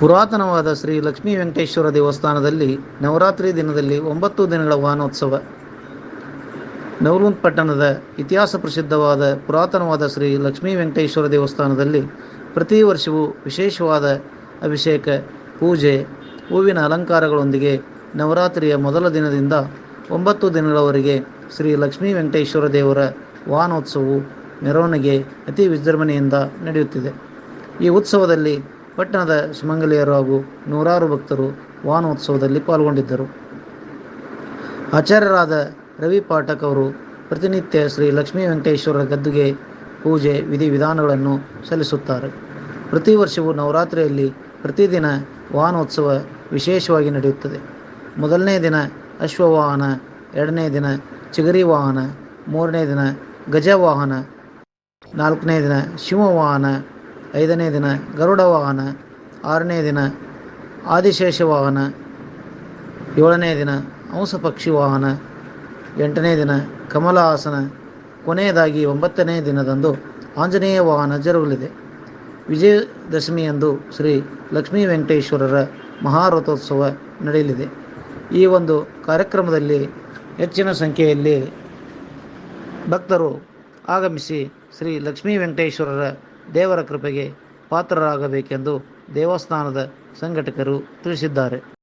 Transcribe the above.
ಪುರಾತನವಾದ ಶ್ರೀ ಲಕ್ಷ್ಮೀ ವೆಂಕಟೇಶ್ವರ ದೇವಸ್ಥಾನದಲ್ಲಿ ನವರಾತ್ರಿ ದಿನದಲ್ಲಿ ಒಂಬತ್ತು ದಿನಗಳ ವಾಹನೋತ್ಸವ ನವಲೂನ್ ಪಟ್ಟಣದ ಇತಿಹಾಸ ಪ್ರಸಿದ್ಧವಾದ ಪುರಾತನವಾದ ಶ್ರೀ ಲಕ್ಷ್ಮೀ ವೆಂಕಟೇಶ್ವರ ದೇವಸ್ಥಾನದಲ್ಲಿ ಪ್ರತಿ ವರ್ಷವೂ ವಿಶೇಷವಾದ ಅಭಿಷೇಕ, ಪೂಜೆ, ಹೂವಿನ ಅಲಂಕಾರಗಳೊಂದಿಗೆ ನವರಾತ್ರಿಯ ಮೊದಲ ದಿನದಿಂದ ಒಂಬತ್ತು ದಿನಗಳವರೆಗೆ ಶ್ರೀ ಲಕ್ಷ್ಮೀ ವೆಂಕಟೇಶ್ವರ ದೇವರ ವಾಹನೋತ್ಸವವು ಮೆರವಣಿಗೆ ಅತಿ ವಿಜೃಂಭಣೆಯಿಂದ ನಡೆಯುತ್ತಿದೆ. ಈ ಉತ್ಸವದಲ್ಲಿ ಪಟ್ಟಣದ ಸುಮಂಗಲಿಯರು ಹಾಗೂ ನೂರಾರು ಭಕ್ತರು ವಾಹನೋತ್ಸವದಲ್ಲಿ ಪಾಲ್ಗೊಂಡಿದ್ದರು. ಆಚಾರ್ಯರಾದ ರವಿ ಪಾಠಕ್ ಅವರು ಪ್ರತಿನಿತ್ಯ ಶ್ರೀ ಲಕ್ಷ್ಮೀ ವೆಂಕಟೇಶ್ವರ ಗದ್ದುಗೆ ಪೂಜೆ ವಿಧಿವಿಧಾನಗಳನ್ನು ಸಲ್ಲಿಸುತ್ತಾರೆ. ಪ್ರತಿ ವರ್ಷವೂ ನವರಾತ್ರಿಯಲ್ಲಿ ಪ್ರತಿದಿನ ವಾಹನೋತ್ಸವ ವಿಶೇಷವಾಗಿ ನಡೆಯುತ್ತದೆ. ಮೊದಲನೇ ದಿನ ಅಶ್ವವಾಹನ, ಎರಡನೇ ದಿನ ಚಿಗರಿ ವಾಹನ, ಮೂರನೇ ದಿನ ಗಜವಾಹನ, ನಾಲ್ಕನೇ ದಿನ ಶಿವವಾಹನ ಐದನೇ ದಿನ ಗರುಡ ವಾಹನ ಆರನೇ ದಿನ ಆದಿಶೇಷ ವಾಹನ ಏಳನೇ ದಿನ ಹಂಸ ಪಕ್ಷಿ ವಾಹನ ಎಂಟನೇ ದಿನ ಕಮಲಹಾಸನ ಕೊನೆಯದಾಗಿ ಒಂಬತ್ತನೇ ದಿನದಂದು ಆಂಜನೇಯ ವಾಹನ ಜರುಗಲಿದೆ. ವಿಜಯದಶಮಿಯಂದು ಶ್ರೀ ಲಕ್ಷ್ಮೀ ವೆಂಕಟೇಶ್ವರರ ಮಹಾರಥೋತ್ಸವ ನಡೆಯಲಿದೆ. ಈ ಒಂದು ಕಾರ್ಯಕ್ರಮದಲ್ಲಿ ಹೆಚ್ಚಿನ ಸಂಖ್ಯೆಯಲ್ಲಿ ಭಕ್ತರು ಆಗಮಿಸಿ ಶ್ರೀ ಲಕ್ಷ್ಮೀ ವೆಂಕಟೇಶ್ವರರ ದೇವರ ಕೃಪೆಗೆ ಪಾತ್ರರಾಗಬೇಕೆಂದು ದೇವಸ್ಥಾನದ ಸಂಘಟಕರು ತಿಳಿಸಿದ್ದಾರೆ.